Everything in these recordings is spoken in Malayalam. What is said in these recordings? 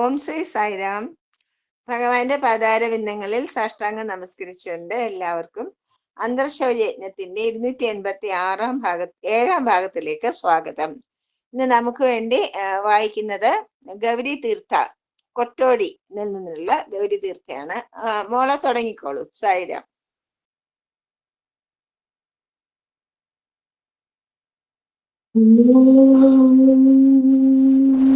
ഓം ശ്രീ സായിരാം. ഭഗവാന്റെ പാതാരവിന്ദങ്ങളിൽ സാഷ്ടാംഗം നമസ്കരിച്ചുകൊണ്ട് എല്ലാവർക്കും അന്തർശൗര്യജ്ഞത്തിന്റെ ഇരുന്നൂറ്റി എൺപത്തി ആറാം ഭാഗ ഏഴാം ഭാഗത്തിലേക്ക് സ്വാഗതം. ഇന്ന് നമുക്ക് വേണ്ടി വായിക്കുന്നത് ഗൗരി തീർത്ഥ കൊട്ടോടി നിന്നുള്ള ഗൗരി തീർത്ഥയാണ്. മോളെ തുടങ്ങിക്കോളൂ സായിരാം. ॐ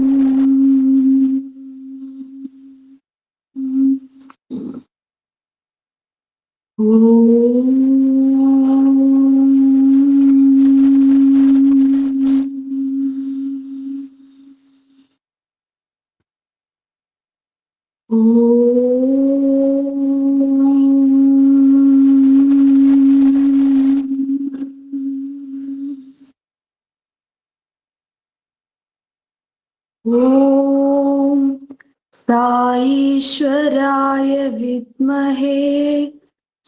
साईश्वराय विद्महे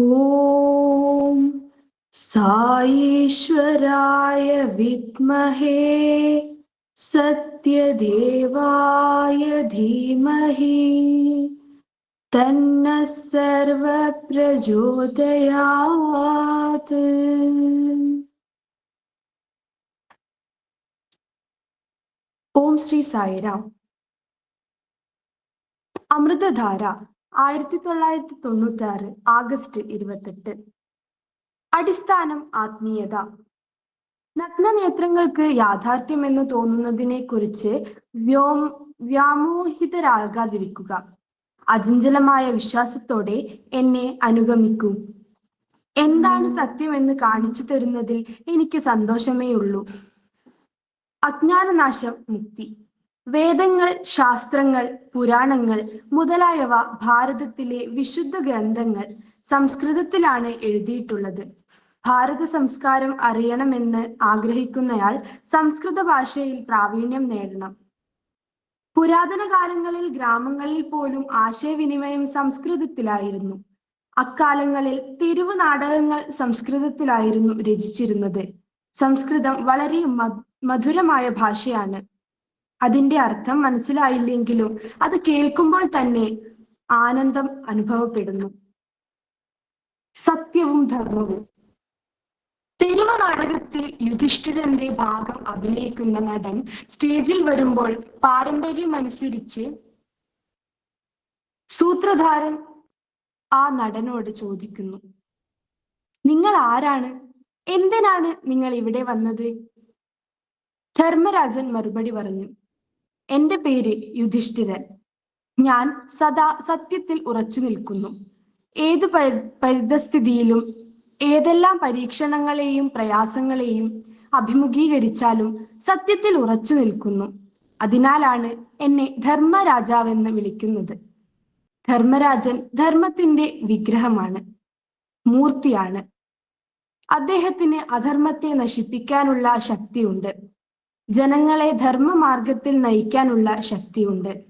ॐ साईश्वराय विद्महे सत्यदेवाय धीमहि तन्नः सर्वप्रचोदयात्। ॐ श्री सायिरा अमृतधारा। ആയിരത്തി തൊള്ളായിരത്തി തൊണ്ണൂറ്റി ആറ് ആഗസ്റ്റ് ഇരുപത്തെട്ട്. അടിസ്ഥാനം ആത്മീയത. നഗ്നനേത്രങ്ങൾക്ക് യാഥാർത്ഥ്യമെന്ന് തോന്നുന്നതിനെ കുറിച്ച് വ്യോം വ്യാമോഹിതരാകാതിരിക്കുക. അചഞ്ചലമായ വിശ്വാസത്തോടെ എന്നെ അനുഗമിക്കൂ. എന്താണ് സത്യമെന്ന് കാണിച്ചു തരുന്നതിൽ എനിക്ക് സന്തോഷമേ ഉള്ളൂ അജ്ഞാനനാശം മുക്തി. വേദങ്ങൾ ശാസ്ത്രങ്ങൾ പുരാണങ്ങൾ മുതലായവ ഭാരതത്തിലെ വിശുദ്ധ ഗ്രന്ഥങ്ങൾ സംസ്കൃതത്തിലാണ് എഴുതിയിട്ടുള്ളത്. ഭാരത സംസ്കാരം അറിയണമെന്ന് ആഗ്രഹിക്കുന്നയാൾ സംസ്കൃത ഭാഷയിൽ പ്രാവീണ്യം നേടണം. പുരാതന കാലങ്ങളിൽ ഗ്രാമങ്ങളിൽ പോലും ആശയവിനിമയം സംസ്കൃതത്തിലായിരുന്നു. അക്കാലങ്ങളിൽ തെരുവ് നാടകങ്ങൾ സംസ്കൃതത്തിലായിരുന്നു രചിച്ചിരുന്നത്. സംസ്കൃതം വളരെ മധുരമായ ഭാഷയാണ്. അതിന്റെ അർത്ഥം മനസ്സിലായില്ലെങ്കിലും അത് കേൾക്കുമ്പോൾ തന്നെ ആനന്ദം അനുഭവപ്പെടുന്നു. സത്യവും ധർമ്മവും. തെരുവ നാടകത്തിൽ യുധിഷ്ഠിരന്റെ ഭാഗം അഭിനയിക്കുന്ന നടൻ സ്റ്റേജിൽ വരുമ്പോൾ പാരമ്പര്യം അനുസരിച്ച് സൂത്രധാരൻ ആ നടനോട് ചോദിക്കുന്നു നിങ്ങൾ ആരാണ്? എന്തിനാണ് നിങ്ങൾ ഇവിടെ വന്നത്? ധർമ്മരാജൻ മറുപടി പറഞ്ഞു എന്റെ പേര് യുധിഷ്ഠിരൻ. ഞാൻ സദാ സത്യത്തിൽ ഉറച്ചു നിൽക്കുന്നു. ഏതു പരി- പരിതസ്ഥിതിയിലും ഏതെല്ലാം പരീക്ഷണങ്ങളെയും പ്രയാസങ്ങളെയും അഭിമുഖീകരിച്ചാലും സത്യത്തിൽ ഉറച്ചു നിൽക്കുന്നു. അതിനാലാണ് എന്നെ ധർമ്മരാജാവെന്ന് വിളിക്കുന്നത്. ധർമ്മരാജൻ ധർമ്മത്തിന്റെ വിഗ്രഹമാണ് മൂർത്തിയാണ്. അദ്ദേഹത്തിന് അധർമ്മത്തെ നശിപ്പിക്കാനുള്ള ശക്തിയുണ്ട്. ജനങ്ങളെ ധർമ്മമാർഗത്തിൽ നയിക്കാനുള്ള ശക്തിയുണ്ട്.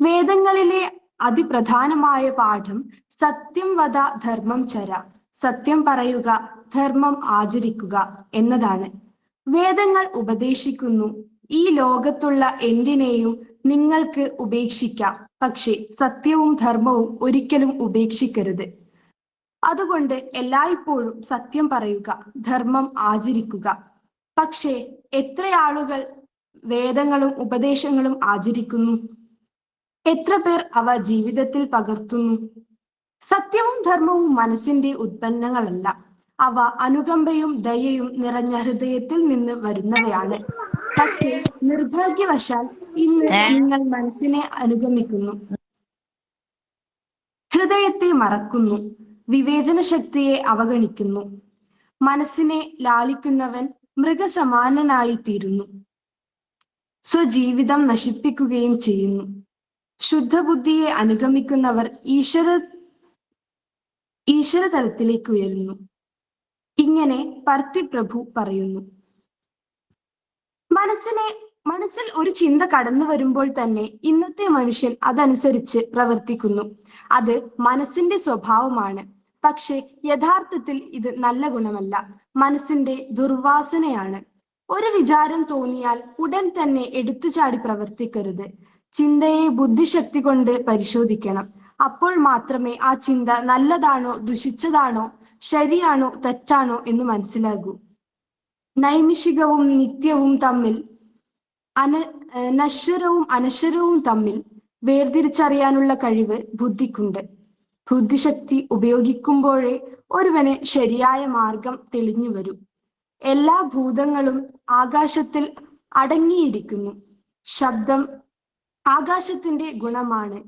വേദങ്ങളിലെ അതിപ്രധാനമായ പാഠം സത്യം വധ ധർമ്മം ചര. സത്യം പറയുക ധർമ്മം ആചരിക്കുക എന്നതാണ്. വേദങ്ങൾ ഉപദേശിക്കുന്നു ഈ ലോകത്തുള്ള എന്തിനേയും നിങ്ങൾക്ക് ഉപേക്ഷിക്കാം. പക്ഷേ സത്യവും ധർമ്മവും ഒരിക്കലും ഉപേക്ഷിക്കരുത്. അതുകൊണ്ട് എല്ലായ്പ്പോഴും സത്യം പറയുക ധർമ്മം ആചരിക്കുക. പക്ഷേ എത്ര ആളുകൾ വേദങ്ങളും ഉപദേശങ്ങളും ആചരിക്കുന്നു? എത്ര പേർ അവ ജീവിതത്തിൽ പകർത്തുന്നു? സത്യവും ധർമ്മവും മനസ്സിന്റെ ഉത്പന്നങ്ങളല്ല. അവ അനുകമ്പയും ദയയും നിറഞ്ഞ ഹൃദയത്തിൽ നിന്ന് വരുന്നവയാണ്. പക്ഷേ നിർഭാഗ്യവശാൽ ഇന്ന് നിങ്ങൾ മനസ്സിനെ അനുഗമിക്കുന്നു. ഹൃദയത്തെ മറക്കുന്നു. വിവേചന ശക്തിയെ അവഗണിക്കുന്നു. മനസ്സിനെ ലാളിക്കുന്നവൻ മൃഗസമാനനായി തീരുന്നു സ്വജീവിതം നശിപ്പിക്കുകയും ചെയ്യുന്നു. ശുദ്ധബുദ്ധിയെ അനുഗമിക്കുന്നവർ ഈശ്വര ഈശ്വര തലത്തിലേക്ക് ഉയരുന്നു ഇങ്ങനെ പർത്തിപ്രഭു പറയുന്നു. മനസ്സിനെ മനസ്സിൽ ഒരു ചിന്ത കടന്നു വരുമ്പോൾ തന്നെ ഇന്നത്തെ മനുഷ്യൻ അതനുസരിച്ച് പ്രവർത്തിക്കുന്നു. അത് മനസ്സിന്റെ സ്വഭാവമാണ്. പക്ഷെ യഥാർത്ഥത്തിൽ ഇത് നല്ല ഗുണമല്ല. മനസ്സിന്റെ ദുർവാസനയാണ്. ഒരു വിചാരം തോന്നിയാൽ ഉടൻ തന്നെ എടുത്തുചാടി പ്രവർത്തിക്കരുത്. ചിന്തയെ ബുദ്ധിശക്തി കൊണ്ട് പരിശോധിക്കണം. അപ്പോൾ മാത്രമേ ആ ചിന്ത നല്ലതാണോ ദുഷിച്ചതാണോ ശരിയാണോ തെറ്റാണോ എന്ന് മനസ്സിലാകൂ. നൈമിഷികവും നിത്യവും തമ്മിൽ അന നശ്വരവും അനശ്വരവും തമ്മിൽ വേർതിരിച്ചറിയാനുള്ള കഴിവ് ബുദ്ധിക്കുണ്ട്. ബുദ്ധിശക്തി ഉപയോഗിക്കുമ്പോഴേ ഒരുവന് ശരിയായ മാർഗം തെളിഞ്ഞു വരൂ. എല്ലാ ഭൂതങ്ങളും ആകാശത്തിൽ അടങ്ങിയിരിക്കുന്നു. ശബ്ദം ആകാശത്തിന്റെ ഗുണമാണ്.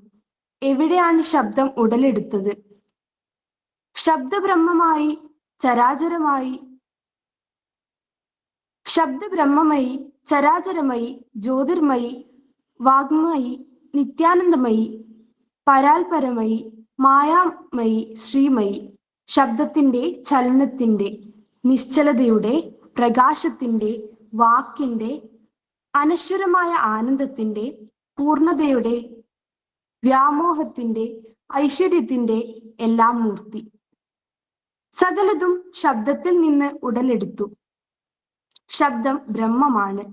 എവിടെയാണ് ശബ്ദം ഉടലെടുത്തത്? ശബ്ദബ്രഹ്മമായി ചരാചരമായി ശബ്ദബ്രഹ്മമായി ചരാചരമായി ജ്യോതിർമയി വാഗ്മയി നിത്യാനന്ദമയി പരാൽപരമയി മായാമയി ശ്രീമയി ശബ്ദത്തിന്റെ ചലനത്തിന്റെ നിശ്ചലതയുടെ പ്രകാശത്തിന്റെ വാക്കിന്റെ അനശ്വരമായ ആനന്ദത്തിന്റെ പൂർണതയുടെ വ്യാമോഹത്തിന്റെ ഐശ്വര്യത്തിന്റെ എല്ലാം മൂർത്തി. സകലതും ശബ്ദത്തിൽ നിന്ന് ഉടലെടുത്തു. ശബ്ദം ബ്രഹ്മമാണ്.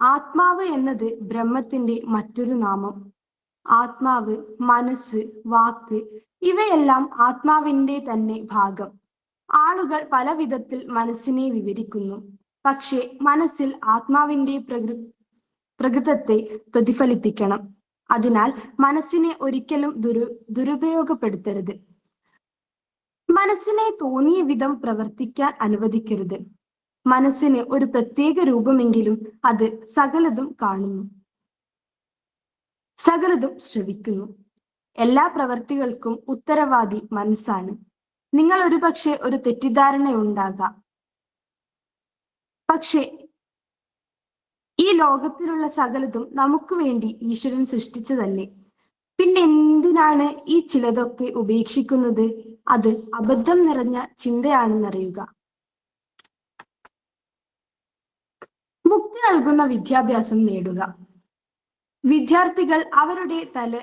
ആത്മാവ് എന്നത് ബ്രഹ്മത്തിന്റെ മറ്റൊരു നാമം. ആത്മാവ് മനസ്സ് വാക്ക് ഇവയെല്ലാം ആത്മാവിന്റെ തന്നെ ഭാഗം. ആളുകൾ പല വിധത്തിൽ മനസ്സിനെ വിവരിക്കുന്നു. പക്ഷേ മനസ്സിൽ ആത്മാവിന്റെ പ്രകൃ പ്രകൃതത്തെ പ്രതിഫലിപ്പിക്കണം. അതിനാൽ മനസ്സിനെ ഒരിക്കലും ദുരു ദുരുപയോഗപ്പെടുത്തരുത്. മനസ്സിനെ തോന്നിയ വിധം പ്രവർത്തിക്കാൻ അനുവദിക്കരുത്. മനസ്സിന് ഒരു പ്രത്യേക രൂപമെങ്കിലും അത് സകലതും കാണുന്നു. സകലതും ശ്രവിക്കുന്നു. എല്ലാ പ്രവർത്തികൾക്കും ഉത്തരവാദി മനസ്സാണ്. നിങ്ങൾ ഒരുപക്ഷെ ഒരു തെറ്റിദ്ധാരണ ഉണ്ടാകാം പക്ഷെ ഈ ലോകത്തിലുള്ള സകലതും നമുക്ക് വേണ്ടി ഈശ്വരൻ സൃഷ്ടിച്ചതല്ലേ? പിന്നെ എന്തിനാണ് ഈ ചിലതൊക്കെ ഉപേക്ഷിക്കുന്നത്? അത് അബദ്ധം നിറഞ്ഞ ചിന്തയാണെന്നറിയുക. മുക്തി നൽകുന്ന വിദ്യാഭ്യാസം നേടുക. വിദ്യാർത്ഥികൾ അവരുടെ തല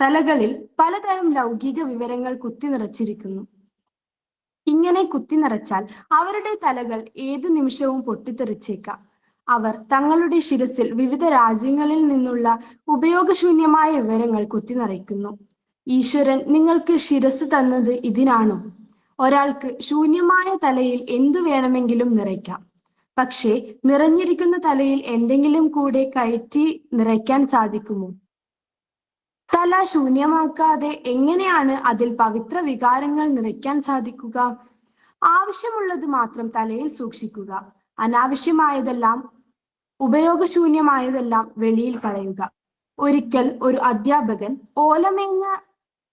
തലകളിൽ പലതരം ലൗകിക വിവരങ്ങൾ കുത്തി നിറച്ചിരിക്കുന്നു. ഇങ്ങനെ കുത്തി നിറച്ചാൽ അവരുടെ തലകൾ ഏത് നിമിഷവും പൊട്ടിത്തെറിച്ചേക്കാം. അവർ തങ്ങളുടെ ശിരസിൽ വിവിധ രാജ്യങ്ങളിൽ നിന്നുള്ള ഉപയോഗശൂന്യമായ വിവരങ്ങൾ കുത്തി നിറയ്ക്കുന്നു. ഈശ്വരൻ നിങ്ങൾക്ക് ശിരസ് തന്നത് ഇതിനാണോ? ഒരാൾക്ക് ശൂന്യമായ തലയിൽ എന്തു വേണമെങ്കിലും നിറയ്ക്കാം. പക്ഷേ നിറഞ്ഞിരിക്കുന്ന തലയിൽ എന്തെങ്കിലും കൂടെ കയറ്റി നിറയ്ക്കാൻ സാധിക്കുമോ? തല ശൂന്യമാക്കാതെ എങ്ങനെയാണ് അതിൽ പവിത്ര വികാരങ്ങൾ നിറയ്ക്കാൻ സാധിക്കുക? ആവശ്യമുള്ളത് മാത്രം തലയിൽ സൂക്ഷിക്കുക. അനാവശ്യമായതെല്ലാം ഉപയോഗശൂന്യമായതെല്ലാം വെളിയിൽ കളയുക. ഒരിക്കൽ ഒരു അധ്യാപകൻ ഓലമേഞ്ഞ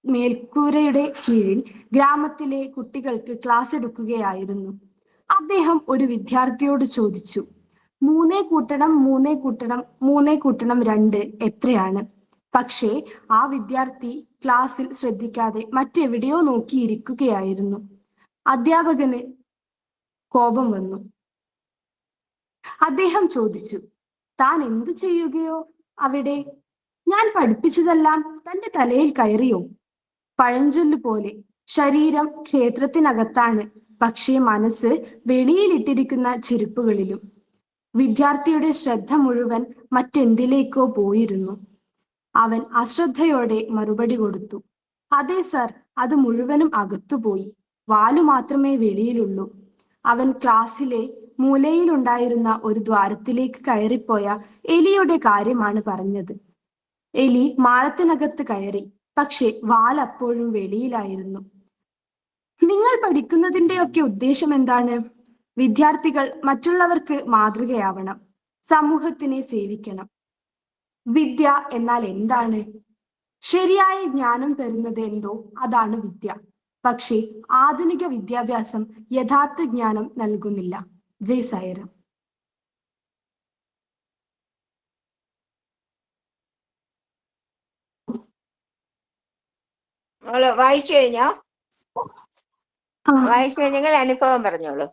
മേൽക്കൂരയുടെ കീഴിൽ ഗ്രാമത്തിലെ കുട്ടികൾക്ക് ക്ലാസ് എടുക്കുകയായിരുന്നു. അദ്ദേഹം ഒരു വിദ്യാർത്ഥിയോട് ചോദിച്ചു മൂന്നേ കൂട്ടണം മൂന്നേ കൂട്ടണം മൂന്നേ കൂട്ടണം രണ്ട് എത്രയാണ്? പക്ഷേ ആ വിദ്യാർത്ഥി ക്ലാസ്സിൽ ശ്രദ്ധിക്കാതെ മറ്റെവിടെയോ നോക്കിയിരിക്കുകയായിരുന്നു. അധ്യാപകന് കോപം വന്നു. അദ്ദേഹം ചോദിച്ചു താൻ എന്തു ചെയ്യുകയോ അവിടെ? ഞാൻ പഠിപ്പിച്ചതെല്ലാം തന്റെ തലയിൽ കയറിയോ? പഴഞ്ചൊല്ലു പോലെ ശരീരം ക്ഷേത്രത്തിനകത്താണ് പക്ഷേ മനസ്സ് വെളിയിലിട്ടിരിക്കുന്ന ചെരുപ്പുകളിലും വിദ്യാർത്ഥിയുടെ ശ്രദ്ധ മുഴുവൻ മറ്റെന്തിലേക്കോ പോയിരുന്നു. അവൻ അശ്രദ്ധയോടെ മറുപടി കൊടുത്തു. അതെ സർ അത് മുഴുവനും അകത്തുപോയി. വാലു മാത്രമേ വെളിയിലുള്ളൂ. അവൻ ക്ലാസ്സിലെ മൂലയിലുണ്ടായിരുന്ന ഒരു ദ്വാരത്തിലേക്ക് കയറിപ്പോയ എലിയുടെ കാര്യമാണ് പറഞ്ഞത്. എലി മാളത്തിനകത്ത് കയറി പക്ഷെ വാൽ അപ്പോഴും വെളിയിലായിരുന്നു. നിങ്ങൾ പഠിക്കുന്നതിന്റെ ഒക്കെ ഉദ്ദേശം എന്താണ്? വിദ്യാർത്ഥികൾ മറ്റുള്ളവർക്ക് മാതൃകയാവണം സമൂഹത്തിനെ സേവിക്കണം. വിദ്യ എന്നാൽ എന്താണ്? ശരിയായ ജ്ഞാനം തരുന്നത് എന്തോ? അതാണ് വിദ്യ. പക്ഷേ ആധുനിക വിദ്യാഭ്യാസം യഥാർത്ഥ ജ്ഞാനം നൽകുന്നില്ല. ജയ് സായിറാം വായിച്ചു കഴിഞ്ഞോ? വായിച്ചു കഴിഞ്ഞെങ്കിൽ അനുഭവം പറഞ്ഞോളൂ.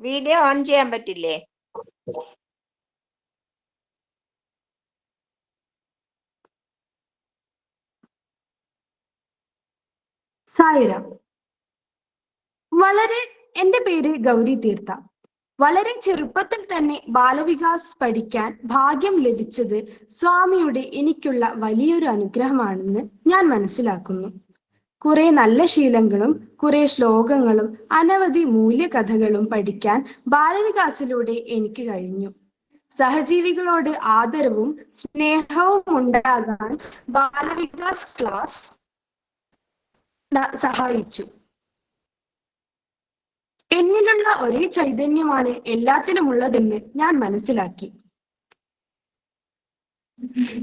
വീഡിയോ ഓൺ ചെയ്യാൻ പറ്റില്ലേ? സായിരാം. വളരെ എന്റെ പേര് ഗൗരി തീർത്ഥ. വളരെ ചെറുപ്പത്തിൽ തന്നെ ബാലവികാസ് പഠിക്കാൻ ഭാഗ്യം ലഭിച്ചത് സ്വാമിയുടെ എനിക്കുള്ള വലിയൊരു അനുഗ്രഹമാണെന്ന് ഞാൻ മനസ്സിലാക്കുന്നു. കുറെ നല്ല ശീലങ്ങളും കുറെ ശ്ലോകങ്ങളും അനവധി മൂല്യകഥകളും പഠിക്കാൻ ബാലവികാസിലൂടെ എനിക്ക് കഴിഞ്ഞു. സഹജീവികളോട് ആദരവും സ്നേഹവും ഉണ്ടാകാൻ ബാലവികാസ് ക്ലാസ് സഹായിച്ചു. എന്നിലുള്ള ഒരേ ചൈതന്യമാണ് എല്ലാത്തിനുമുള്ളതെന്ന് ഞാൻ മനസ്സിലാക്കി.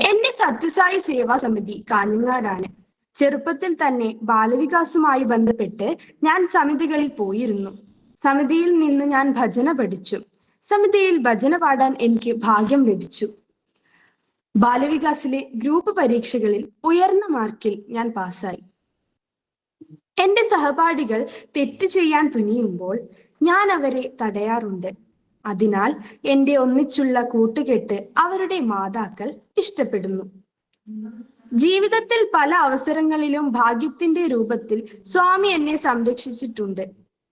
എന്റെ സത്യസായി സേവാ സമിതി കാഞ്ഞങ്ങാടാണ്. ചെറുപ്പത്തിൽ തന്നെ ബാലവികാസുമായി ബന്ധപ്പെട്ട് ഞാൻ സമിതികളിൽ പോയിരുന്നു. സമിതിയിൽ നിന്ന് ഞാൻ ഭജന പഠിച്ചു. സമിതിയിൽ ഭജന പാടാൻ എനിക്ക് ഭാഗ്യം ലഭിച്ചു. ബാലവികാസിലെ ഗ്രൂപ്പ് പരീക്ഷകളിൽ ഉയർന്ന മാർക്കിൽ ഞാൻ പാസ്സായി. എന്റെ സഹപാഠികൾ തെറ്റ് ചെയ്യാൻ തുനിയുമ്പോൾ ഞാൻ അവരെ തടയാറുണ്ട്. അതിനാൽ എന്റെ ഒന്നിച്ചുള്ള കൂട്ടുകെട്ട് അവരുടെ മാതാക്കൾ ഇഷ്ടപ്പെടുന്നു. ജീവിതത്തിൽ പല അവസരങ്ങളിലും ഭാഗ്യത്തിന്റെ രൂപത്തിൽ സ്വാമി എന്നെ സംരക്ഷിച്ചിട്ടുണ്ട്.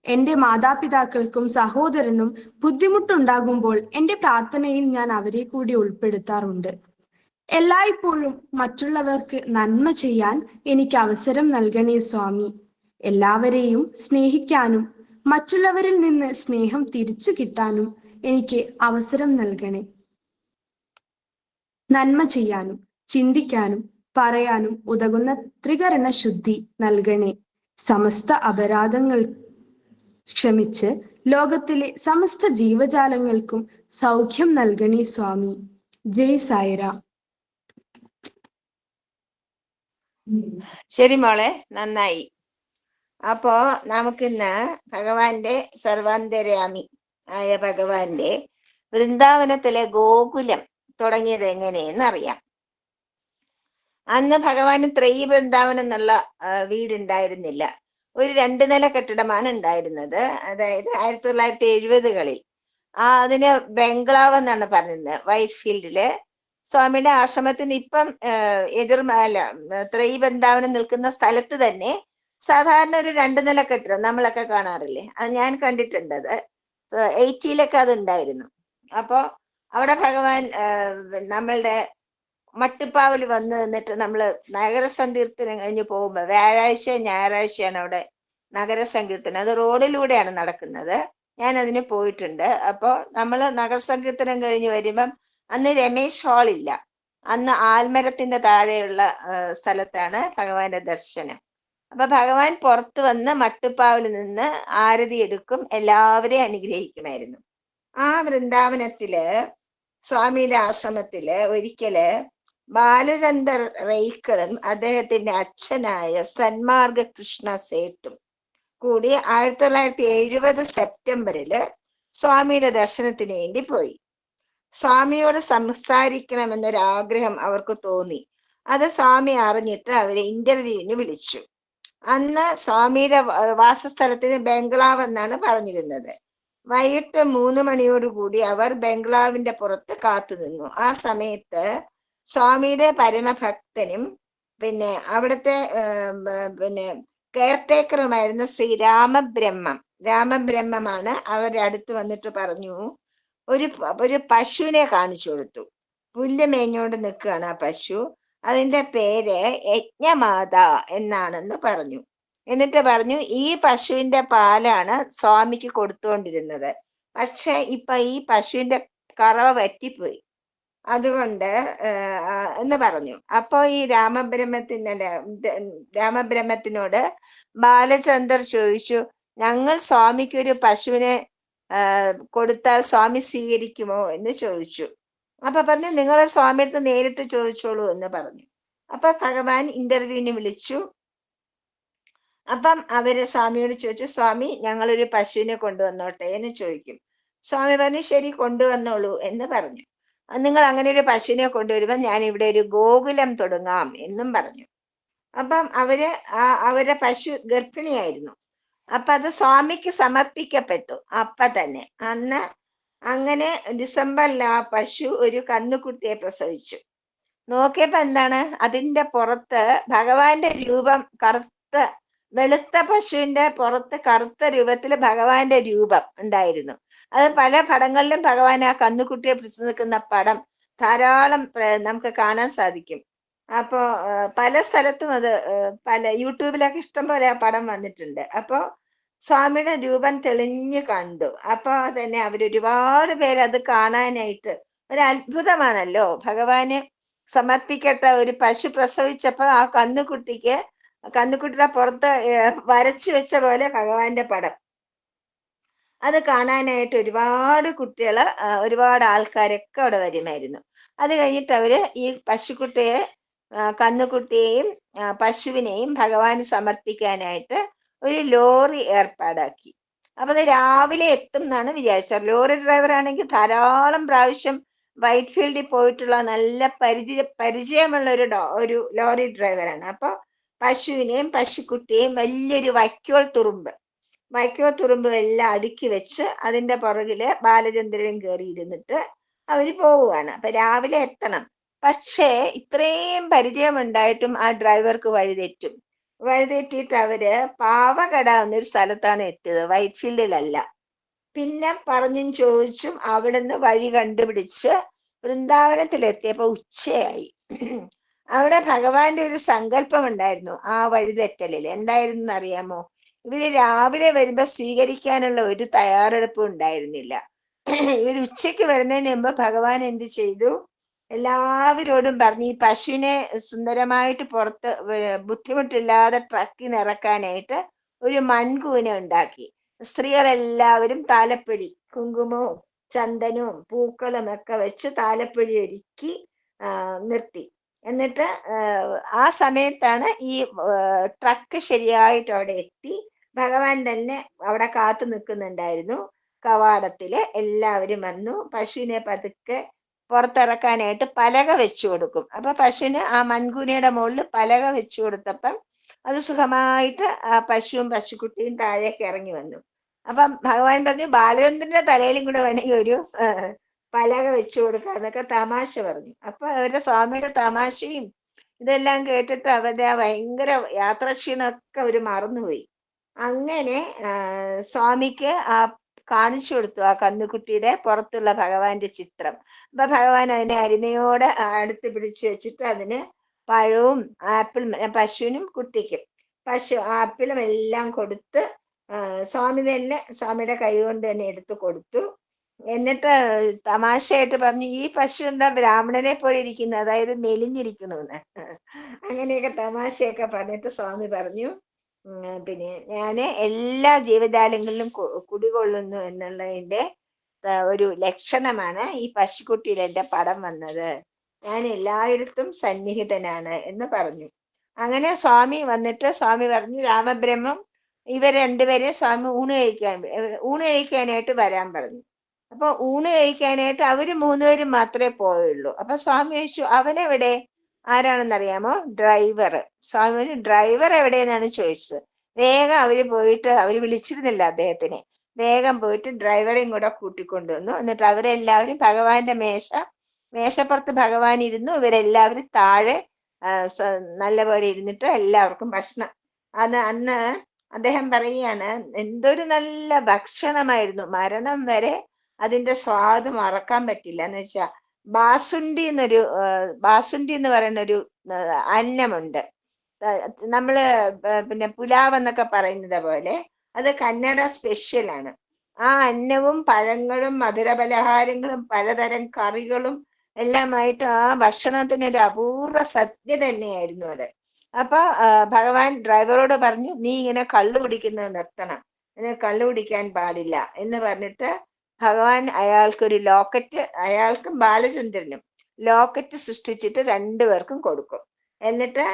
എന്റെ മാതാപിതാക്കൾക്കും സഹോദരനും ബുദ്ധിമുട്ടുണ്ടാകുമ്പോൾ എന്റെ പ്രാർത്ഥനയിൽ ഞാൻ അവരെ കൂടി ഉൾപ്പെടുത്താറുണ്ട്. എല്ലായ്പ്പോഴും മറ്റുള്ളവർക്ക് നന്മ ചെയ്യാൻ എനിക്ക് അവസരം നൽകണേ സ്വാമി. എല്ലാവരെയും സ്നേഹിക്കാനും മറ്റുള്ളവരിൽ നിന്ന് സ്നേഹം തിരിച്ചു കിട്ടാനും എനിക്ക് അവസരം നൽകണേ. നന്മ ചെയ്യാനും ചിന്തിക്കാനും പറയാനും ഉതകുന്ന ത്രികരണ ശുദ്ധി നൽകണേ. സമസ്ത അപരാധങ്ങൾ ക്ഷമിച്ച് ലോകത്തിലെ സമസ്ത ജീവജാലങ്ങൾക്കും സൗഖ്യം നൽകണേ സ്വാമി. ജയ് സായിര ശരി മോളെ നന്നായി. അപ്പോ നമുക്കിന്ന് ഭഗവാന്റെ സർവാന്തരാമി ആയ ഭഗവാന്റെ വൃന്ദാവനത്തിലെ ഗോകുലം തുടങ്ങിയത് എങ്ങനെയെന്ന് അറിയാം. അന്ന് ഭഗവാന് ത്രയീ വൃന്ദാവനം എന്നുള്ള വീടുണ്ടായിരുന്നില്ല. ഒരു രണ്ട് നില കെട്ടിടമാണ് ഉണ്ടായിരുന്നത്. അതായത് ആയിരത്തി തൊള്ളായിരത്തി എഴുപതുകളിൽ ആ അതിന് ബംഗ്ലാവ് എന്നാണ് പറഞ്ഞിരുന്നത് വൈറ്റ് ഫീൽഡിൽ. സ്വാമിയുടെ ആശ്രമത്തിന് ഇപ്പം എതിർമല ത്രയീ വൃന്ദാവനം നിൽക്കുന്ന സ്ഥലത്ത് തന്നെ സാധാരണ ഒരു രണ്ട് നില കെട്ടിടം നമ്മളൊക്കെ കാണാറില്ലേ? അത് ഞാൻ കണ്ടിട്ടുണ്ട് അത് എയ്റ്റിയിലൊക്കെ അത് ഉണ്ടായിരുന്നു. അപ്പോ അവിടെ ഭഗവാൻ നമ്മളുടെ മട്ടുപ്പാവിൽ വന്ന് നിന്നിട്ട് നമ്മൾ നഗരസങ്കീർത്തനം കഴിഞ്ഞ് പോകുമ്പോൾ വ്യാഴാഴ്ച ഞായറാഴ്ചയാണ് അവിടെ നഗരസങ്കീർത്തനം. അത് റോഡിലൂടെയാണ് നടക്കുന്നത്. ഞാൻ അതിന് പോയിട്ടുണ്ട്. അപ്പോൾ നമ്മൾ നഗരസങ്കീർത്തനം കഴിഞ്ഞ് വരുമ്പം അന്ന് രമേശ് ഹാൾ ഇല്ല. അന്ന് ആൽമരത്തിന്റെ താഴെയുള്ള സ്ഥലത്താണ് ഭഗവാന്റെ ദർശനം. അപ്പൊ ഭഗവാൻ പുറത്ത് വന്ന് മട്ടുപ്പാവിൽ നിന്ന് ആരതി എടുക്കും എല്ലാവരെയും അനുഗ്രഹിക്കുമായിരുന്നു. ആ വൃന്ദാവനത്തിൽ സ്വാമിയുടെ ആശ്രമത്തിൽ ഒരിക്കൽ ബാലചന്ദർ റെയ്ക്കളും അദ്ദേഹത്തിന്റെ അച്ഛനായ സന്മാർഗ കൃഷ്ണ സേട്ടും കൂടി ആയിരത്തി തൊള്ളായിരത്തി എഴുപത് സെപ്റ്റംബറിൽ സ്വാമിയുടെ ദർശനത്തിന് വേണ്ടി പോയി. സ്വാമിയോട് സംസാരിക്കണമെന്നൊരാഗ്രഹം അവർക്ക് തോന്നി. അത് സ്വാമി അറിഞ്ഞിട്ട് അവരെ ഇന്റർവ്യൂവിന് വിളിച്ചു. അന്ന് സ്വാമിയുടെ വാസസ്ഥലത്തിന് ബംഗ്ലാവ് എന്നാണ് പറഞ്ഞിരുന്നത്. വൈകിട്ട് മൂന്ന് മണിയോടുകൂടി അവർ ബംഗ്ലാവിന്റെ പുറത്ത് കാത്തുനിന്നു. ആ സമയത്ത് സ്വാമിയുടെ പരമഭക്തനും പിന്നെ അവിടുത്തെ പിന്നെ കെയർടേക്കറുമായിരുന്ന ശ്രീ രാമബ്രഹ്മം. രാമബ്രഹ്മമാണ് അവരുടെ അടുത്ത് വന്നിട്ട് പറഞ്ഞു ഒരു ഒരു പശുവിനെ കാണിച്ചു കൊടുത്തു. പുല്ല് മേഞ്ഞോണ്ട് നിൽക്കുകയാണ് ആ പശു. അതിന്റെ പേര് യജ്ഞമാത എന്നാണെന്ന് പറഞ്ഞു. എന്നിട്ട് പറഞ്ഞു ഈ പശുവിന്റെ പാലാണ് സ്വാമിക്ക് കൊടുത്തുകൊണ്ടിരുന്നത്. പക്ഷെ ഇപ്പൊ ഈ പശുവിന്റെ കറവ വറ്റിപ്പോയി. അതുകൊണ്ട് എന്ന് പറഞ്ഞു. അപ്പോ ഈ രാമബ്രഹ്മത്തിന്റെ രാമബ്രഹ്മത്തിനോട് ബാലചന്ദർ ചോദിച്ചു ഞങ്ങൾ സ്വാമിക്ക് ഒരു പശുവിനെ കൊടുത്താൽ സ്വാമി സ്വീകരിക്കുമോ? എന്ന് ചോദിച്ചു. അപ്പൊ പറഞ്ഞു നിങ്ങൾ സ്വാമി അടുത്ത് നേരിട്ട് ചോദിച്ചോളൂ എന്ന് പറഞ്ഞു. അപ്പൊ ഭഗവാൻ ഇന്റർവ്യൂവിന് വിളിച്ചു. അപ്പം അവർ സ്വാമിയോട് ചോദിച്ചു സ്വാമി ഞങ്ങളൊരു പശുവിനെ കൊണ്ടുവന്നോട്ടെ എന്ന് ചോദിക്കും. സ്വാമി പറഞ്ഞു ശരി കൊണ്ടുവന്നോളൂ എന്ന് പറഞ്ഞു. "അത് നിങ്ങൾ അങ്ങനെ ഒരു പശുവിനെ കൊണ്ടുവരുമ്പോൾ ഞാൻ ഇവിടെ ഒരു ഗോകുലം തുടങ്ങാം എന്നും പറഞ്ഞു. അപ്പം അവർ അവരുടെ പശു ഗർഭിണിയായിരുന്നു. അപ്പൊ അത് സ്വാമിക്ക് സമർപ്പിക്കപ്പെട്ടു അപ്പ തന്നെ. അന്ന് അങ്ങനെ ഡിസംബറിൽ ആ പശു ഒരു കന്നുകുട്ടിയെ പ്രസവിച്ചു. നോക്കിയപ്പോ എന്താണ്? അതിന്റെ പുറത്ത് ഭഗവാന്റെ രൂപം കറുത്ത വെളുത്ത പശുവിന്റെ പുറത്ത് കറുത്ത രൂപത്തിൽ ഭഗവാന്റെ രൂപം ഉണ്ടായിരുന്നു. അത് പല പടങ്ങളിലും ഭഗവാൻ ആ കന്നുകുട്ടിയെ പിടിച്ചു നിൽക്കുന്ന പടം ധാരാളം നമുക്ക് കാണാൻ സാധിക്കും. അപ്പോ പല സ്ഥലത്തും അത് പല യൂട്യൂബിലൊക്കെ ഇഷ്ടം പോലെ ആ പടം വന്നിട്ടുണ്ട്. അപ്പോ സ്വാമിയുടെ രൂപം തെളിഞ്ഞു കണ്ടു. അപ്പൊ തന്നെ അവർ ഒരുപാട് പേര് അത് കാണാനായിട്ട് ഒരു അത്ഭുതമാണല്ലോ ഭഗവാന് സമർപ്പിക്കട്ട ഒരു പശു പ്രസവിച്ചപ്പോ ആ കന്നുകുട്ടിക്ക് കന്നുകുട്ടിയുടെ പുറത്ത് വരച്ചു വെച്ച പോലെ ഭഗവാന്റെ പടം. അത് കാണാനായിട്ട് ഒരുപാട് കുട്ടികൾ ഒരുപാട് ആൾക്കാരൊക്കെ അവിടെ വരുമായിരുന്നു. അത് കഴിഞ്ഞിട്ട് അവർ ഈ പശുക്കുട്ടിയെ കന്നുകുട്ടിയെയും പശുവിനെയും ഭഗവാന് സമർപ്പിക്കാനായിട്ട് ഒരു ലോറി ഏർപ്പാടാക്കി. അപ്പൊ അത് രാവിലെ എത്തും എന്നാണ് വിചാരിച്ചത്. ലോറി ഡ്രൈവർ ആണെങ്കിൽ ധാരാളം പ്രാവശ്യം വൈറ്റ് ഫീൽഡിൽ പോയിട്ടുള്ള നല്ല പരിചയ പരിചയമുള്ള ഒരു ഒരു ലോറി ഡ്രൈവറാണ്. അപ്പൊ പശുവിനെയും പശുക്കുട്ടിയെയും വലിയൊരു വൈക്കോൽ തുറുമ്പ്. വൈക്കോൽ തുറുമ്പ് എല്ലാം അടുക്കി വെച്ച് അതിന്റെ പുറകിൽ ബാലചന്ദ്രനും കയറി ഇരുന്നിട്ട് അവർ പോവുകയാണ്. അപ്പൊ രാവിലെ എത്തണം. പക്ഷേ ഇത്രയും പരിചയമുണ്ടായിട്ടും ആ ഡ്രൈവർക്ക് വഴിതെറ്റും. വഴിതെറ്റിയിട്ട് അവർ പാവകട എന്നൊരു സ്ഥലത്താണ് എത്തിയത്. വൈറ്റ് ഫീൽഡിലല്ല പിന്നെ പറഞ്ഞും ചോദിച്ചും അവിടുന്ന് വഴി കണ്ടുപിടിച്ച് വൃന്ദാവനത്തിലെത്തിയപ്പോ ഉച്ചയായി. അവിടെ ഭഗവാന്റെ ഒരു സങ്കല്പം ഉണ്ടായിരുന്നു ആ വഴിതെറ്റലിൽ. എന്തായിരുന്നു അറിയാമോ ഇവർ രാവിലെ വരുമ്പോ സ്വീകരിക്കാനുള്ള ഒരു തയ്യാറെടുപ്പും ഉണ്ടായിരുന്നില്ല. ഇവർ ഉച്ചയ്ക്ക് വരുന്നതിന് മുമ്പ് ഭഗവാൻ എന്ത് ചെയ്തു? എല്ലാവരോടും പറഞ്ഞു ഈ പശുവിനെ സുന്ദരമായിട്ട് പുറത്ത് ബുദ്ധിമുട്ടില്ലാതെ ട്രക്കിൽ നിറക്കാനായിട്ട് ഒരു മൺകൂന ഉണ്ടാക്കി. സ്ത്രീകളെല്ലാവരും താലപ്പൊലി കുങ്കുമവും ചന്ദനവും പൂക്കളും ഒക്കെ വെച്ച് താലപ്പൊലി ഒരുക്കി നിർത്തി. എന്നിട്ട് ആ, സമയത്താണ് ഈ ട്രക്ക് ശരിയായിട്ട് അവിടെ എത്തി. ഭഗവാൻ തന്നെ അവിടെ കാത്തു നിൽക്കുന്നുണ്ടായിരുന്നു. കവാടത്തിൽ എല്ലാവരും വന്നു. പശുവിനെ പതുക്കെ പുറത്തിറക്കാനായിട്ട് പലക വെച്ചു കൊടുക്കും. അപ്പൊ പശുവിന് ആ മൺകൂനയുടെ മുകളിൽ പലക വെച്ചു കൊടുത്തപ്പം അത് സുഖമായിട്ട് ആ പശുവും പശുക്കുട്ടിയും താഴേക്ക് ഇറങ്ങി വന്നു. അപ്പം ഭഗവാൻ പറഞ്ഞു ബാലചന്ദ്രന്റെ തലയിലും കൂടെ വേണമെങ്കിൽ ഒരു പലക വെച്ചു കൊടുക്കാന്നൊക്കെ തമാശ പറഞ്ഞു. അപ്പൊ അവരുടെ സ്വാമിയുടെ തമാശയും ഇതെല്ലാം കേട്ടിട്ട് അവരുടെ ആ ഭയങ്കര യാത്രാക്ഷീണമൊക്കെ അവർ മറന്നുപോയി. അങ്ങനെ സ്വാമിക്ക് ആ കാണിച്ചു കൊടുത്തു ആ കന്നുകുട്ടിയുടെ പുറത്തുള്ള ഭഗവാന്റെ ചിത്രം. അപ്പൊ ഭഗവാൻ അതിനെ അരുമയോടെ അടുത്ത് പിടിച്ചു വെച്ചിട്ട് അതിന് പഴവും ആപ്പിൾ പശുവിനും കുട്ടിക്കും. പശു ആപ്പിളും എല്ലാം കൊടുത്ത് സ്വാമി തന്നെ സ്വാമിയുടെ കൈ കൊണ്ട് തന്നെ എടുത്തു കൊടുത്തു. എന്നിട്ട് തമാശയായിട്ട് പറഞ്ഞു ഈ പശു എന്താ ബ്രാഹ്മണനെ പോലെ ഇരിക്കുന്നു അതായത് മെലിഞ്ഞിരിക്കണമെന്ന് അങ്ങനെയൊക്കെ തമാശയൊക്കെ പറഞ്ഞിട്ട് സ്വാമി പറഞ്ഞു. പിന്നെ ഞാൻ എല്ലാ ജീവജാലങ്ങളിലും കുടികൊള്ളുന്നു എന്നുള്ളതിന്റെ ഒരു ലക്ഷണമാണ് ഈ പശുക്കുട്ടിയിൽ എന്റെ പടം വന്നത്. ഞാൻ എല്ലായിടത്തും സന്നിഹിതനാണ് എന്ന് പറഞ്ഞു. അങ്ങനെ സ്വാമി വന്നിട്ട് സ്വാമി പറഞ്ഞു രാമബ്രഹ്മം ഇവർ രണ്ടുപേരെ സ്വാമി ഊണ് കഴിക്കാൻ ഊണ് കഴിക്കാനായിട്ട് വരാൻ പറഞ്ഞു. അപ്പൊ ഊണ് കഴിക്കാനായിട്ട് അവർ മൂന്നുപേരും മാത്രമേ പോയുള്ളൂ അപ്പൊ സ്വാമി ചോദിച്ചു അവനെവിടെ? ആരാണെന്നറിയാമോ? ഡ്രൈവർ. സ്വാമി ഡ്രൈവർ എവിടെയെന്നാണ് ചോദിച്ചത്? വേഗം അവർ പോയിട്ട് അവർ വിളിച്ചിരുന്നില്ല അദ്ദേഹത്തിനെ. വേഗം പോയിട്ട് ഡ്രൈവറെയും കൂടെ കൂട്ടിക്കൊണ്ടുവന്നു. എന്നിട്ട് അവരെല്ലാവരും ഭഗവാന്റെ മേശ മേശപ്പുറത്ത് ഭഗവാൻ ഇരുന്നു. ഇവരെല്ലാവരും താഴെ നല്ലപോലെ ഇരുന്നിട്ട് എല്ലാവർക്കും ഭക്ഷണം. അന്ന് അന്ന് അദ്ദേഹം പറയുകയാണ് എന്തൊരു നല്ല ഭക്ഷണമായിരുന്നു. മരണം വരെ അതിന്റെ സ്വാദ് മറക്കാൻ പറ്റില്ല. എന്ന് വെച്ചാ ബാസുണ്ടി എന്നൊരു ബാസുണ്ടി എന്ന് പറയുന്ന ഒരു അന്നമുണ്ട്. നമ്മൾ പിന്നെ പുലാവ് എന്നൊക്കെ പറയുന്നത് പോലെ അത് കന്നഡ സ്പെഷ്യലാണ്. ആ അന്നവും പഴങ്ങളും മധുരപലഹാരങ്ങളും പലതരം കറികളും എല്ലാമായിട്ട് ആ ഭക്ഷണത്തിന് ഒരു അപൂർവ സദ്യ തന്നെയായിരുന്നു അത്. അപ്പൊ ഭഗവാൻ ഡ്രൈവറോട് പറഞ്ഞു നീ ഇങ്ങനെ കള്ളു കുടിക്കുന്നത് നിർത്തണം. നിനക്ക് കള്ളു കുടിക്കാൻ പാടില്ല എന്ന് പറഞ്ഞിട്ട് ഭഗവാൻ അയാൾക്കൊരു ലോക്കറ്റ് അയാൾക്കും ബാലചന്ദ്രനും ലോക്കറ്റ് സൃഷ്ടിച്ചിട്ട് രണ്ടുപേർക്കും കൊടുക്കും. എന്നിട്ട്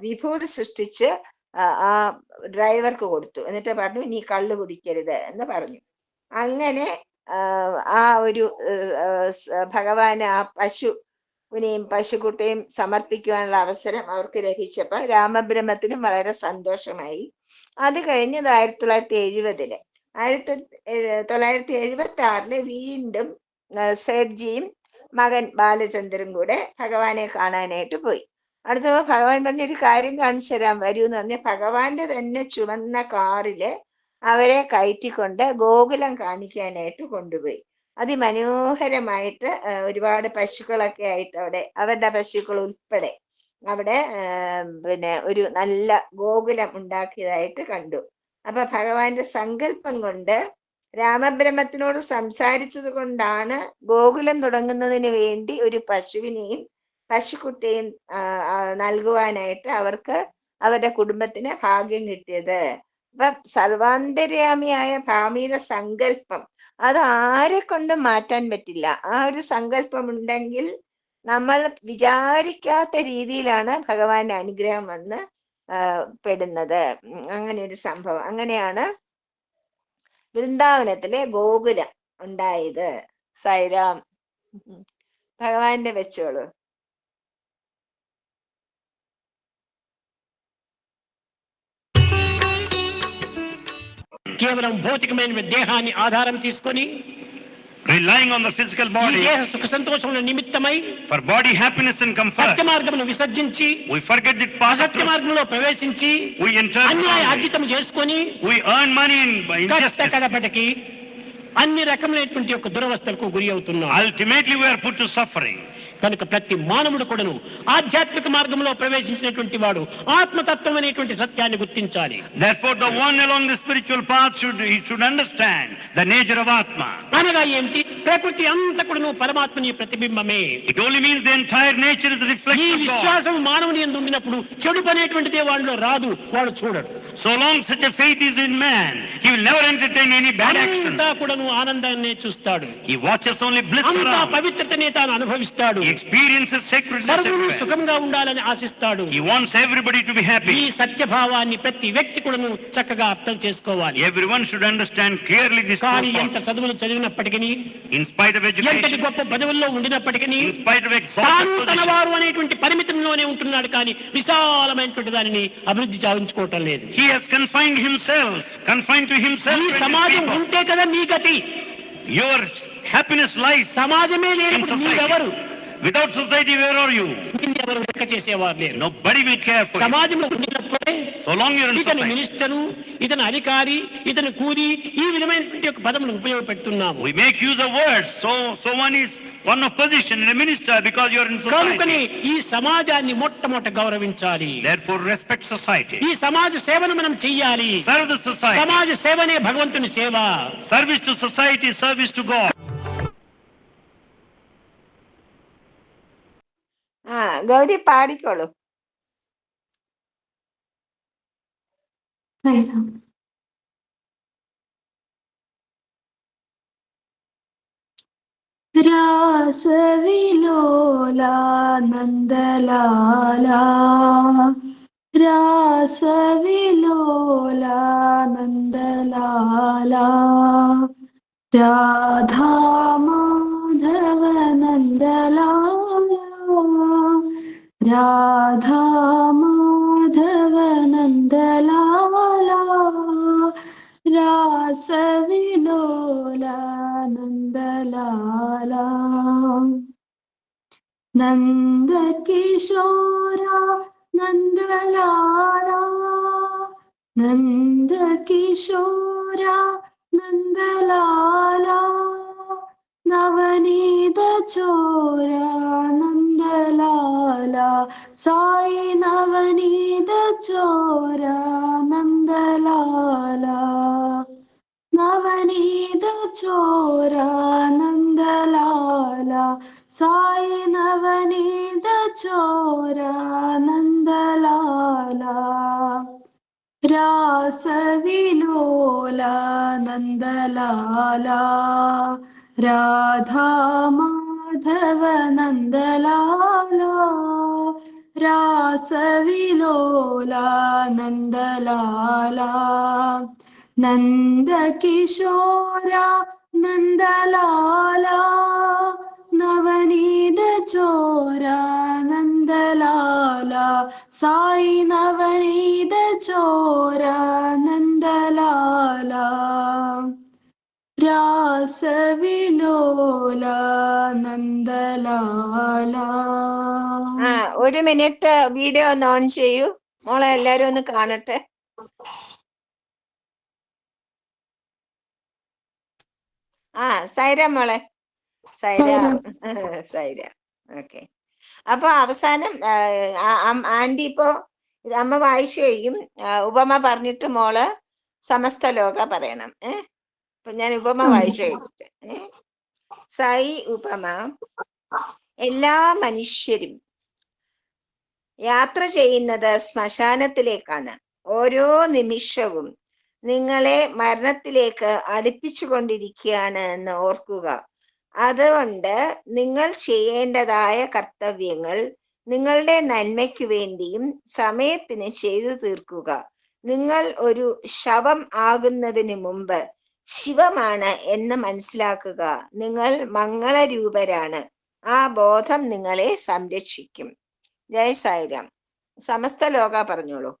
വിഭൂതി സൃഷ്ടിച്ച് ആ, ഡ്രൈവർക്ക് കൊടുത്തു. എന്നിട്ട് പറഞ്ഞു നീ കള്ളു കുടിക്കരുത് എന്ന് പറഞ്ഞു. അങ്ങനെ ആ, ഒരു ഭഗവാൻ ആ പശു പശുവിനെയും പശുക്കുട്ടിയും സമർപ്പിക്കുവാനുള്ള അവസരം അവർക്ക് ലഭിച്ചപ്പോൾ രാമബ്രഹ്മത്തിനും വളരെ സന്തോഷമായി. അത് കഴിഞ്ഞത് ആയിരത്തി തൊള്ളായിരത്തി എഴുപതിൽ ആയിരത്തി തൊള്ളായിരത്തി എഴുപത്തി ആറിൽ വീണ്ടും സേഡ്ജിയും മകൻ ബാലചന്ദ്രൻ കൂടെ ഭഗവാനെ കാണാനായിട്ട് പോയി. അടുത്തപ്പോൾ ഭഗവാൻ പറഞ്ഞൊരു കാര്യം കാണിച്ചു തരാൻ വരൂ എന്ന് പറഞ്ഞ ഭഗവാന്റെ തന്നെ ചുമന്ന കാറിൽ അവരെ കയറ്റിക്കൊണ്ട് ഗോകുലം കാണിക്കാനായിട്ട് കൊണ്ടുപോയി. അതിമനോഹരമായിട്ട് ഒരുപാട് പശുക്കളൊക്കെ ആയിട്ട് അവിടെ അവരുടെ പശുക്കൾ ഉൾപ്പെടെ അവിടെ പിന്നെ ഒരു നല്ല ഗോകുലം ഉണ്ടാക്കിയതായിട്ട് കണ്ടു. അപ്പൊ ഭഗവാന്റെ സങ്കല്പം കൊണ്ട് രാമബ്രഹ്മത്തിനോട് സംസാരിച്ചത് കൊണ്ടാണ് ഗോകുലം തുടങ്ങുന്നതിന് വേണ്ടി ഒരു പശുവിനെയും പശുക്കുട്ടിയും നൽകുവാനായിട്ട് അവർക്ക് അവരുടെ കുടുംബത്തിന് ഭാഗ്യം കിട്ടിയത്. അപ്പൊ സർവാന്തര്യാമിയായ ഭാമിയുടെ സങ്കല്പം അത് ആരെ കൊണ്ടും മാറ്റാൻ പറ്റില്ല. ആ ഒരു സങ്കല്പം ഉണ്ടെങ്കിൽ നമ്മൾ വിചാരിക്കാത്ത രീതിയിലാണ് ഭഗവാന്റെ അനുഗ്രഹം വന്ന് പെടുന്നത് ഉം, അങ്ങനെ ഒരു സംഭവം അങ്ങനെയാണ് വൃന്ദാവനത്തിലെ ഗോകുലം ഉണ്ടായത് സൈറാം ഉം. ഭഗവാന്റെ വെച്ചോളൂ కేవలం భౌతికమైన దేహాన్ని ఆధారం తీసుకొని relying on the physical ఈ body దేహ సుఖ సంతోషముల నిమిత్తమై for body happiness and comfort. సత్య మార్గమును విసర్జించి We forget the of అసత్య. మార్గంలో ప్రవేశించి We enter అన్యాయ. అర్జితం చేసుకొని We earn money in by injustice. కడపటికి అన్ని రకములైనటువంటి యొక్క దురవస్థలకు గురి అవుతున్నాం Ultimately, we are put to suffering. కనుక ప్రతి మానవుడు కూడాను ఆధ్యాత్మిక మార్గంలో ప్రవేశించినటువంటి వాడు ఆత్మతత్వం అనేటువంటి సత్యాన్ని గుర్తించాలి. The one path should understand the ఆత్మ అనగా ఏంటి ప్రకృతి అంత కూడాను పరమాత్మని ప్రతిబింబమే. It only means entire nature is reflection ఈ విశ్వాసం మానవుని ఎందుండినప్పుడు చెడు పనేటువంటిదే వాళ్ళు రాదు వాడు చూడడు so long such faith is in man he will never entertain any bad action అంతా కూడాను ఆనందాన్ని చూస్తాడు. హీ వాచెస్ ఓన్లీ బ్లిస్ అంతా పవిత్రతనే తాను అనుభవిస్తాడు. ఎక్స్పీరియన్సెస్ సర్వము సుఖంగా ఉండాలని ఆశిస్తాడు. He wants everybody to be happy ఈ సత్యభావాన్ని ప్రతి వ్యక్తి కూడాను చక్కగా అర్థం చేసుకోవాలి. Everyone should understand clearly this కానీ ఎంత చదువులు చదివినప్పటికీ ఇన్ స్పైట్ ఆఫ్ ఎడ్యుకేషన్ ఎంతటి గొప్ప పదవుల్లో ఉండినప్పటికీ ఇన్ స్పైట్ ఆఫ్ తాను తనవారు అనేటువంటి పరిమితంలోనే ఉంటున్నాడు కానీ విశాలమైనటువంటి దానిని అభివృద్ధి సాధించుకోవటం లేదు. He has confined himself, confined to himself. ఈ సమాజం ఉంటే కదా నీ గతి. యువర్ హ్యాపీనెస్ లైఫ్ సమాజమే లేనప్పుడు నీవెవరు? Without society where are you ఎవరు లెక్క చేసేవారు లేరు. నోబడి విల్ కేర్ ఫర్ సమాజంలో ఉన్నప్పుడే సో లాంగ్ యూర్ ఇతను మినిస్టరు ఇతను అధికారి ఇతను కూలి ఈ విధమైనటువంటి ఒక పదములు ఉపయోగపెడుతున్నాము. We make use of words so so one is one of position and a minister because you're in కనుకని society. ఈ సమాజాన్ని మొట్టమొదట గౌరవించాలి Therefore, respect society. ఈ సమాజ సేవను మనం చెయ్యాలి Serve the society. సమాజ సేవనే భగవంతుని సేవ Service to society, service to God. ആ ഗൗരി പാടിക്കോളൂ സൈറാം രാസവിലോല നന്ദലാല രാസവിലോല നന്ദലാല രാധാ മാധവ നന്ദലാല രാധാ മാധവ നന്ദലാല രാസവിലോല നന്ദലാല നന്ദകിശോര നന്ദലാല. നന്ദകിശോര നന്ദലാല. നവനീത ചോര നന്ദലാല. സായി നവനീത ചോര നന്ദലാല. നവനീത ചോരാനന്ദലാല. സായി നവനീത ചോരാനന്ദലാല. രാസവിലോല നന്ദലാല രാധാ മാധവ നന്ദലാല രാസവിലോല നന്ദലാല നന്ദകിശോര നന്ദലാല നവനീത ചോര നന്ദലാല സായി നവനീത ചോര നന്ദലാല. രാസവിലോല നന്ദലാല. ഒരു മിനിറ്റ് വീഡിയോ ഒന്ന് ഓൺ ചെയ്യൂ. മോളെ എല്ലാരും ഒന്ന് കാണട്ടെ. ആ സൈര മോളെ. സൈര. സൈര. ഓക്കെ. അപ്പൊ അവസാനം ആന്റി ഇപ്പോ അമ്മ വായിച്ചു കഴിയും. ഉപമ പറഞ്ഞിട്ട് മോൾ സമസ്ത ലോക പറയണം. ഏഹ് അപ്പൊ ഞാൻ ഉപമ വായിച്ചു കഴിച്ചിട്ട്. ഏഹ് സായി ഉപമ. എല്ലാ മനുഷ്യരും യാത്ര ചെയ്യുന്നത് ശ്മശാനത്തിലേക്കാണ്. ഓരോ നിമിഷവും നിങ്ങളെ മരണത്തിലേക്ക് അടുപ്പിച്ചു കൊണ്ടിരിക്കുകയാണ് എന്ന് ഓർക്കുക. അതുകൊണ്ട് നിങ്ങൾ ചെയ്യേണ്ടതായ കർത്തവ്യങ്ങൾ നിങ്ങളുടെ നന്മയ്ക്കു വേണ്ടിയും സമയത്തിന് ചെയ്തു തീർക്കുക. നിങ്ങൾ ഒരു ശവം ആകുന്നതിന് മുമ്പ് ശിവമാണ് എന്ന് മനസ്സിലാക്കുക. നിങ്ങൾ മംഗളരൂപരാണ്. ആ ബോധം നിങ്ങളെ സംരക്ഷിക്കും. ജയ സായിരാം. സമസ്ത ലോക പറഞ്ഞോളൂ.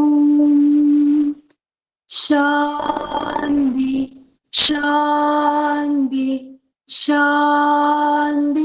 Shandi, Shandi, Shandi.